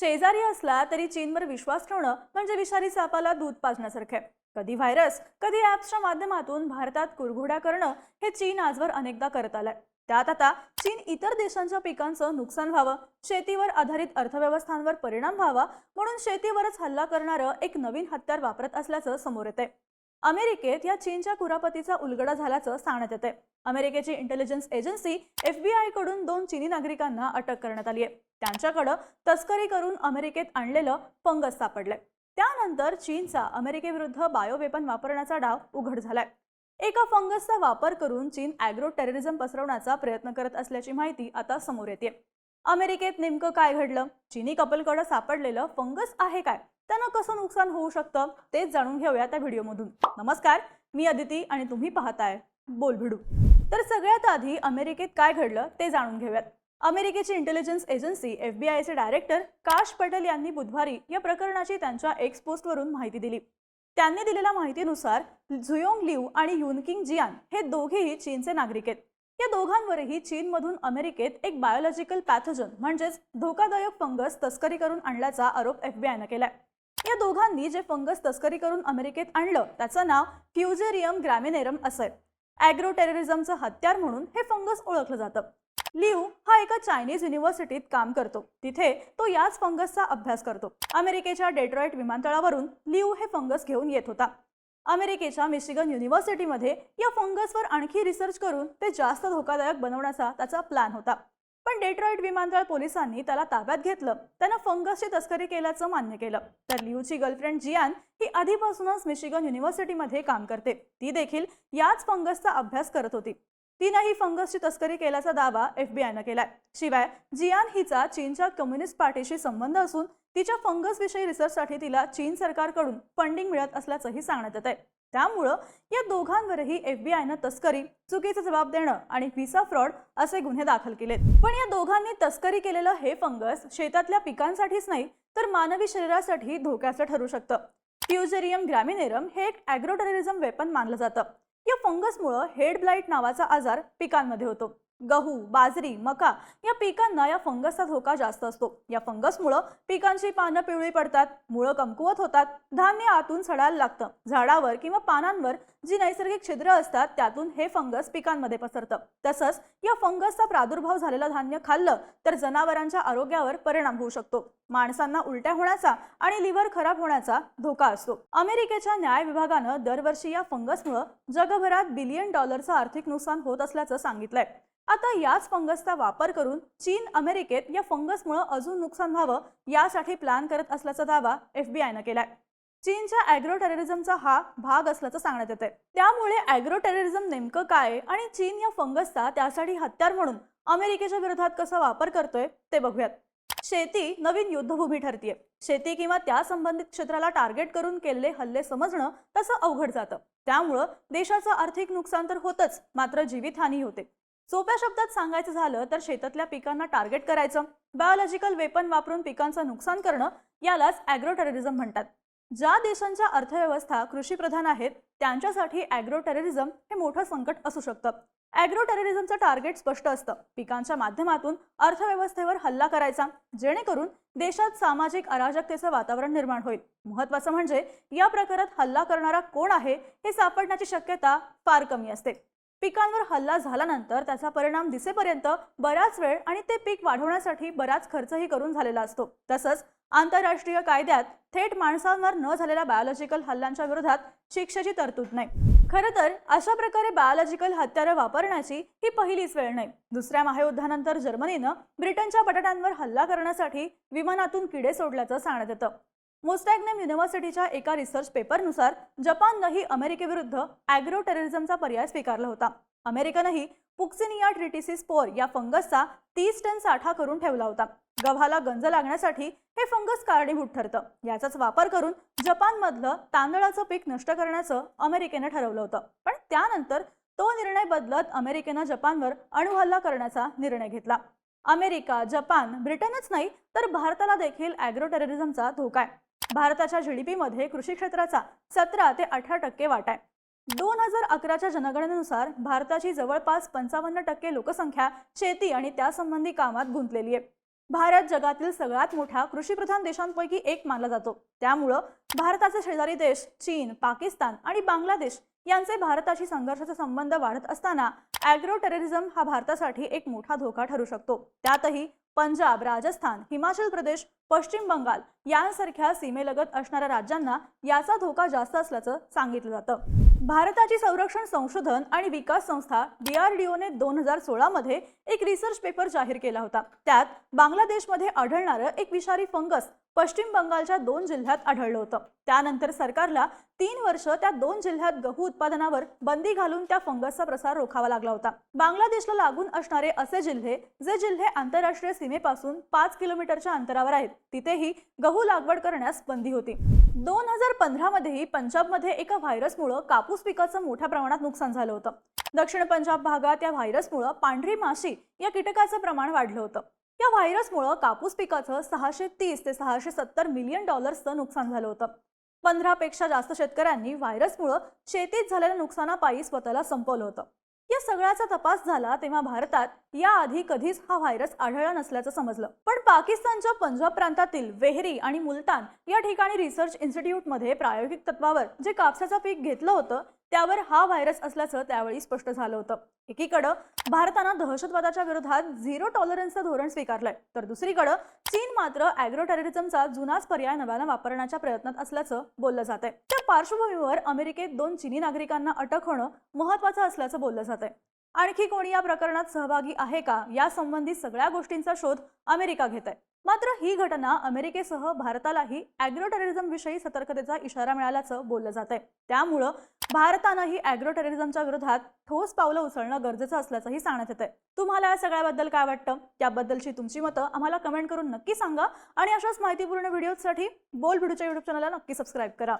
शेजारी असला तरी चीनवर विश्वास ठेवणं म्हणजे विषारी सापाला दूध पाजण्यासारखं. आहे कधी व्हायरस कधी ॲप्सच्या माध्यमातून भारतात कुरघोड्या करणं हे चीन आजवर अनेकदा करत आलंय. त्यात आता चीन इतर देशांच्या पिकांचं नुकसान व्हावं शेतीवर आधारित अर्थव्यवस्थांवर परिणाम व्हावा म्हणून शेतीवरच हल्ला करणारं एक नवीन हत्यार वापरत असल्याचं समोर येते अमेरिकेत या चीनच्या कुरापतीचा उलगडा झाल्याचं सांगण्यात येते अमेरिकेची इंटेलिजन्स एजन्सी एफबीआयकडून दोन चीनी नागरिकांना अटक करण्यात आली आहे. त्यांच्याकडं तस्करी करून अमेरिकेत आणलेलं फंगस सापडलंय. त्यानंतर चीनचा अमेरिकेविरुद्ध बायोवेपन वापरण्याचा डाव उघड झालाय. एका फंगसचा वापर करून चीन अॅग्रो टेररिझम पसरवण्याचा प्रयत्न करत असल्याची माहिती आता समोर येते अमेरिकेत नेमकं काय घडलं? चिनी कपलकडं सापडलेलं फंगस आहे काय? त्यानं कसं नुकसान होऊ शकतं? तेच जाणून घेऊया त्या व्हिडिओमधून. नमस्कार मी अदिती आणि तुम्ही पाहताय बोल भिडू. तर सगळ्यात आधी अमेरिकेत काय घडलं ते जाणून घेऊयात. अमेरिकेची इंटेलिजन्स एजन्सी एफ बी आयचे डायरेक्टर काश पटेल यांनी बुधवारी या प्रकरणाची त्यांच्या एक्स पोस्टवरून माहिती दिली. त्यांनी दिलेल्या माहितीनुसार झुयोंग लिव आणि युनकिंग जियान हे दोघेही चीनचे नागरिक आहेत. या दोघांवरही चीनमधून अमेरिकेत एक बायोलॉजिकल पॅथोजन म्हणजेच धोकादायक फंगस तस्करी करून आणल्याचा आरोप एफबीआयनं केलाय. या दोघांनी जे फंगस तस्करी करून अमेरिकेत आणलं त्याचं नाव फ्युजेरियम ग्रॅमिनेरम असं आहे ॲग्रो टेररिझमचं हत्यार म्हणून हे फंगस ओळखलं जातं. लिव हा एका चायनीज युनिव्हर्सिटीत काम करतो. तिथे तो याच फंगसचा अभ्यास करतो. अमेरिकेच्या डेट्रॉइट विमानतळावरून लिव हे फंगस घेऊन येत होता. अमेरिकेच्या मिशिगन युनिव्हर्सिटीमध्ये या फंगसवर आणखी रिसर्च करून ते जास्त धोकादायक बनवण्याचा त्याचा प्लॅन होता. पण डेट्रॉइट विमानतळ पोलिसांनी त्याला ताब्यात घेतलं. त्यानं फंगसची तस्करी केल्याचं मान्य केलं. तर लियूची गर्लफ्रेंड जियान ही आधीपासूनच मिशिगन युनिव्हर्सिटीमध्ये काम करते. ती देखील याच फंगसचा अभ्यास करत होती. तिनंही फंगसची तस्करी केल्याचा दावा एफबीआयनं केलाय. शिवाय जियान हिचा चीनच्या कम्युनिस्ट पार्टीशी संबंध असून तिच्या फंगसविषयी रिसर्चसाठी तिला चीन सरकारकडून फंडिंग मिळत असल्याचंही सांगण्यात येत आहे त्यामुळं या दोघांवरही एफबीआयनं तस्करी चुकीचा जबाब देणं आणि व्हिसा फ्रॉड असे गुन्हे दाखल केलेत. पण या दोघांनी तस्करी केलेलं हे फंगस शेतातल्या पिकांसाठीच नाही तर मानवी शरीरासाठी धोक्याचं ठरू शकतं. फ्युजेरियम ग्रॅमिनेरम हे एक ॲग्रो टेररिझम वेपन मानलं जातं. या फंगसमुळं हेड ब्लाईट नावाचा आजार पिकांमध्ये होतो. गहू बाजरी मका या पिकांना या फंगसचा धोका जास्त असतो. या फंगसमुळं पिकांची पानं पिवळी पडतात मुळं कमकुवत होतात. धान्य आतून सडायला लागतं. झाडावर किंवा पानांवर जी नैसर्गिक छिद्र असतात त्यातून हे फंगस पिकांमध्ये पसरतं. तसंच या फंगसचा प्रादुर्भाव झालेलं धान्य खाल्लं तर जनावरांच्या आरोग्यावर परिणाम होऊ शकतो. माणसांना उलट्या होण्याचा आणि लिव्हर खराब होण्याचा धोका असतो. अमेरिकेच्या न्याय विभागानं दरवर्षी या फंगसमुळं जगभरात बिलियन डॉलरचं आर्थिक नुकसान होत असल्याचं सांगितलंय. आता याच फंगसचा वापर करून चीन अमेरिकेत या फंगसमुळं अजून नुकसान व्हावं यासाठी प्लॅन करत असल्याचा दावा एफबीआयनं केलाय. चीनच्या अॅग्रो टेररिझमचा हा भाग असल्याचं सांगण्यात येते त्यामुळे अॅग्रो टेररिझम नेमकं काय आणि चीन या फंगसचा त्यासाठी हत्यार म्हणून अमेरिकेच्या विरोधात कसा वापर करतोय ते बघूयात. शेती नवीन युद्धभूमी ठरतीये. शेती किंवा त्या संबंधित क्षेत्राला टार्गेट करून केलेले हल्ले समजणं तसं अवघड जातं. त्यामुळं देशाचं आर्थिक नुकसान तर होतच मात्र जीवितहानी होते. सोप्या शब्दात सांगायचं झालं तर शेतातल्या पिकांना टार्गेट करायचं. बायोलॉजिकल वेपन वापरून पिकांचं नुकसान करणं यालाच अॅग्रो टेररिझम म्हणतात. ज्या देशांच्या अर्थव्यवस्था कृषीप्रधान आहेत त्यांच्यासाठी अॅग्रो टेररिझम हे मोठं संकट असू शकतं. अॅग्रो टेररिझमचं टार्गेट स्पष्ट असतं. पिकांच्या माध्यमातून अर्थव्यवस्थेवर हल्ला करायचा जेणेकरून देशात सामाजिक अराजकतेचं वातावरण निर्माण होईल. महत्वाचं म्हणजे या प्रकारात हल्ला करणारा कोण आहे हे सापडण्याची शक्यता फार कमी असते. पिकांवर हल्ला झाल्यानंतर त्याचा परिणाम दिसेपर्यंत बराच वेळ आणि ते पीक वाढवण्यासाठी बराच खर्चही करून झालेला असतो. तसंच आंतरराष्ट्रीय कायद्यात थेट माणसांवर न झालेल्या बायोलॉजिकल हल्ल्यांच्या विरोधात शिक्षेची तरतूद नाही. खरं तर अशा प्रकारे बायोलॉजिकल हत्यारं वापरण्याची ही पहिलीच वेळ नाही. दुसऱ्या महायुद्धानंतर जर्मनीनं ब्रिटनच्या बटाट्यांवर हल्ला करण्यासाठी विमानातून किडे सोडल्याचं सांगण्यात येतं. मोस्टॅग्नेम युनिव्हर्सिटीच्या एका रिसर्च पेपरनुसार जपाननंही अमेरिकेविरुद्ध अॅग्रो टेररिझमचा पर्याय स्वीकारला होता. अमेरिकेनंही पुक्सिनिया ट्रिटिसिस पोर या फंगसचा तीस टन साठा करून ठेवला होता. गव्हाला गंज लागण्यासाठी हे फंगस कारणीभूत ठरतं. याचाच वापर करून जपानमधलं तांदळाचं पीक नष्ट करण्याचं अमेरिकेनं ठरवलं होतं. पण त्यानंतर तो निर्णय बदलत अमेरिकेनं जपानवर अणुहल्ला करण्याचा निर्णय घेतला. अमेरिका जपान ब्रिटनच नाही तर भारताला देखील अॅग्रो टेररिझमचा धोका आहे. भारताच्या जी डी पीमध्ये कृषी क्षेत्राचा सतरा ते अठरा टक्के वाटा आहे. दोन हजार अकराच्या जनगणनेनुसार भारताची जवळपास पंचावन्न टक्के लोकसंख्या शेती आणि त्यासंबंधी कामात गुंतलेली आहे. भारत जगातील सगळ्यात मोठ्या कृषीप्रधान देशांपैकी एक मानला जातो. त्यामुळं भारताचे शेजारी देश चीन पाकिस्तान आणि बांगलादेश यांचे भारताशी संघर्षाचे संबंध वाढत असताना अॅग्रो टेररिझम हा भारतासाठी एक मोठा धोका ठरू शकतो. त्यातही पंजाब राजस्थान हिमाचल प्रदेश पश्चिम बंगाल यांसारख्या सीमेलगत असणाऱ्या राज्यांना याचा धोका जास्त असल्याचं सांगितलं जातं. भारताची संरक्षण संशोधन आणि विकास संस्था डीआरडीओने दोन हजार सोळामध्ये एक रिसर्च पेपर जाहीर केला होता. त्यात बांगलादेशमध्ये आढळणारं एक विषारी फंगस पश्चिम बंगालच्या दोन जिल्ह्यात आढळलं होतं. त्यानंतर सरकारला तीन वर्ष त्या दोन जिल्ह्यात गहू उत्पादनावर बंदी घालून त्या फंगसचा प्रसार रोखावा लागला होता. बांगलादेशला लागून असणारे असे जिल्हे जे जिल्हे आंतरराष्ट्रीय सीमेपासून पाच किलोमीटरच्या अंतरावर आहेत. तिथेही गहू लागवड करण्यास बंदी होती. दोन हजार पंधरा मध्येही पंजाबमध्ये एका व्हायरसमुळं कापूस पिकाचं मोठ्या प्रमाणात नुकसान झालं होतं. दक्षिण पंजाब भागात या व्हायरसमुळं पांढरी माशी या कीटकाचं प्रमाण वाढलं होतं. या व्हायरसमुळं कापूस पिकाचं सहाशे तीस ते सहाशे सत्तर मिलियन डॉलर्सचं नुकसान झालं होतं. पंधरा पेक्षा जास्त शेतकऱ्यांनी व्हायरसमुळं शेतीत झालेल्या नुकसानापायी स्वतःला संपवलं होतं. या सगळ्याचा तपास झाला तेव्हा भारतात याआधी कधीच हा व्हायरस आढळला नसल्याचं समजलं. पण पाकिस्तानच्या पंजाब प्रांतातील वेहरी आणि मुलतान या ठिकाणी रिसर्च इन्स्टिट्यूटमध्ये प्रायोगिक तत्वावर जे कापसाचं पीक घेतलं होतं त्यावर हा व्हायरस असल्याचं त्यावेळी स्पष्ट झालं होतं. एकीकडं भारतानं दहशतवादाच्या विरोधात झिरो टॉलरन्सचं धोरण स्वीकारलंय तर दुसरीकडं चीन मात्र अॅग्रो टेररिझमचा जुनाच पर्याय नव्यानं वापरण्याच्या प्रयत्नात असल्याचं बोललं जात आहे त्या पार्श्वभूमीवर अमेरिकेत दोन चीनी नागरिकांना अटक होणं महत्वाचं असल्याचं बोललं जात आहे आणखी कोणी या प्रकरणात सहभागी आहे का? यासंबंधी सगळ्या गोष्टींचा शोध अमेरिका घेत आहे मात्र ही घटना अमेरिकेसह भारतालाही अॅग्रो टेररिझम विषयी सतर्कतेचा इशारा मिळाल्याचं बोललं जात आहे त्यामुळं भारतानंही अॅग्रो टेररिझमच्या विरोधात ठोस पावलं उचलणं गरजेचं असल्याचंही सांगण्यात येतंय. आहे तुम्हाला या सगळ्याबद्दल काय वाटतं? त्याबद्दलची तुमची मतं आम्हाला कमेंट करून नक्की सांगा आणि अशाच माहितीपूर्ण व्हिडिओसाठी बोल व्हिडिओच्या युट्यूब चॅनलला नक्की सबस्क्राईब करा.